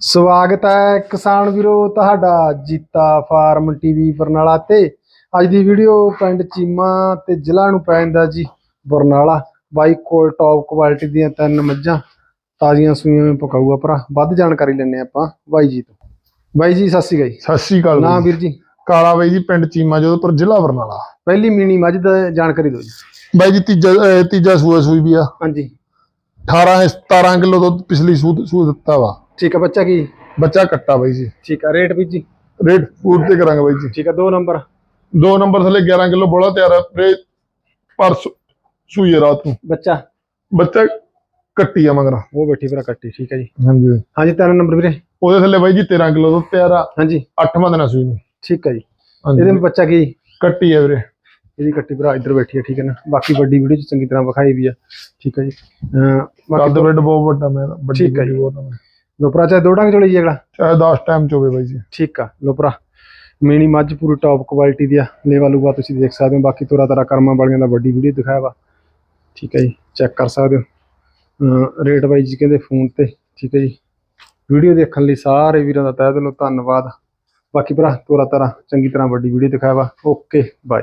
ਸਵਾਗਤ ਹੈ ਕਿਸਾਨ ਵੀਰੋ ਤੁਹਾਡਾ ਜੀਤਾ ਫਾਰਮ ਟੀਵੀ ਬਰਨਾਲਾ ਤੇ। ਅੱਜ ਦੀ ਵੀਡੀਓ ਪਿੰਡ ਚੀਮਾ ਤੇ ਜ਼ਿਲ੍ਹਾ ਨੂੰ ਪੈਂਦਾ ਜੀ ਬਰਨਾਲਾ। ਬਾਈ ਕੋਲ ਟੌਪ ਕੁਆਲਿਟੀ ਦੀਆਂ ਤਿੰਨ ਮੱਝਾਂ ਤਾਜ਼ੀਆਂ ਸੂਈਆਂ ਵਿੱਚ ਪਕਾਊਗਾ ਭਰਾ। ਵੱਧ ਜਾਣਕਾਰੀ ਲੈਣੇ ਆਪਾਂ ਬਾਈ ਜੀ ਤੋਂ। ਬਾਈ ਜੀ ਸਤਿ ਸ਼੍ਰੀ ਅਕਾਲ ਜੀ। ਸਤਿ ਸ਼੍ਰੀ ਅਕਾਲ ਬਾਈ। ਵੀਰ ਜੀ। ਕਾਲਾ ਬਾਈ ਜੀ ਪਿੰਡ ਚੀਮਾ ਜੋਧਪੁਰ ਜ਼ਿਲ੍ਹਾ ਬਰਨਾਲਾ। ਪਹਿਲੀ ਮੀਣੀ ਮੱਝ ਦਾ ਜਾਣਕਾਰੀ ਦਿਓ ਜੀ। ਬਾਈ ਜੀ ਤੀਜਾ ਅਹ ਤੀਜਾ ਸੂਆ ਸੂਈ ਵੀ ਆ। ਹਾਂਜੀ। 18 17 ਕਿਲੋ ਦੁੱਧ ਪਿਛਲੀ ਸੂ ਸੂ ਦਿੱਤਾ ਵਾ। ਠੀਕ ਹੈ ਬੱਚਾ ਕੀ? ਬੱਚਾ ਕੱਟਾ ਬਾਈ ਜੀ। ਠੀਕ ਹੈ ਰੇਟ ਵੀਰ ਜੀ? ਰੇਟ ਫੂਡ ਤੇ ਕਰਾਂਗੇ ਬਾਈ ਜੀ। ਠੀਕ ਹੈ ਦੋ ਨੰਬਰ। ਦੋ ਨੰਬਰ ਥੱਲੇ 11 ਕਿਲੋ ਬੋਲਾ ਤਿਆਰ ਆ ਰੇ ਪਰ ਸੂ- ਸੂਈ ਆ ਰਾਤ ਨੂੰ। ਬੱਚਾ? ਬੱਚਾ ਕੱਟੀ ਆ ਮਗਰ। ਉਹ ਬੈਠੀ ਭਰਾ ਕੱਟੀ ਠੀਕ ਹੈ ਜੀ। ਹਾਂਜੀ। ਹਾਂਜੀ ਤਿੰਨ ਨੰਬਰ ਵੀਰੇ। ਉਹਦੇ ਥੱਲੇ ਬਾਈ ਜੀ 13 ਕਿਲੋ ਦੁੱਧ ਤਿਆਰ ਆ। ਹਾਂਜੀ। 8ਵਾਂ ਦਿਨ ਆ ਸੂਈ ਨੂੰ। ਠੀਕ ਹੈ ਜੀ। ਇਹਦੇ ਵਿੱਚ ਬੱਚਾ ਕੀ? ਕੱਟੀ ਆ ਵੀਰੇ। ਇਹਦੀ ਕੱਟੀ ਭਰਾ ਇੱਧਰ ਬੈਠੀ ਹੈ ਠੀਕ ਹੈ ਨਾ? ਬਾਕੀ ਵੱਡੀ ਵੀਡੀਓ ਚ ਚੰਗੀ ਤਰ੍ਹਾਂ ਵਿਖਾਈ ਵੀ ਆ ਠੀਕ ਹੈ ਜੀ? ਕੱਦ ਬਾਕੀ ਬੈਡ ਬਹੁਤ ਵੱਡਾ ਮੇਰਾ ਵੱਡੀ ਠੀਕ ਆ ਜੀ। ਵੱਡੀ ਬਹੁਤ ਆ। ਲੋਪਰਾ ਚਾਹੇ ਦੋ ਡੰਗ ਚੋਲੀ ਜੀ ਅਗਲਾ। ਚਾਹੇ 10 ਟਾਈਮ ਚ ਹੋਵੇ ਬਾਈ ਜੀ। ਠੀਕ ਆ ਲੋਪਰਾ ਮੀਣੀ ਮੱਝ ਪੂਰੀ ਟੌਪ ਕੁਆਲਿਟੀ ਦੀ ਆ ਲੇਵਾ ਲੂਗਾ ਤੁਸੀਂ ਦੇਖ ਸਕਦੇ ਹੋ। ਬਾਕੀ ਤੋਰਾ ਤਾਰਾ ਕਰਮਾਂ ਵਾਲੀਆਂ ਦਾ ਵੱਡੀ ਵੀਡੀਓ ਦਿਖਾਇਆ ਵਾ। ਠੀਕ ਹੈ ਜੀ ਚੈੱਕ ਕਰ ਸਕਦੇ ਹੋ। ਰੇਟ ਬਾਈ ਜੀ ਕਹਿੰਦੇ ਫੋਨ ਤੇ ਠੀਕ ਹੈ ਜੀ। ਵੀਡੀਓ ਦੇਖਣ ਲਈ ਸਾਰੇ ਵੀਰਾਂ ਦਾ ਤਹਿ ਦਿਲੋਂ ਧੰਨਵਾਦ। ਬਾਕੀ ਭਰਾ ਤੋਰਾ ਤਾਰਾ ਚੰਗੀ ਤਰ੍ਹਾਂ ਵੱਡੀ ਵੀਡੀਓ ਦਿਖਾਇਆ ਵਾ। Okay bye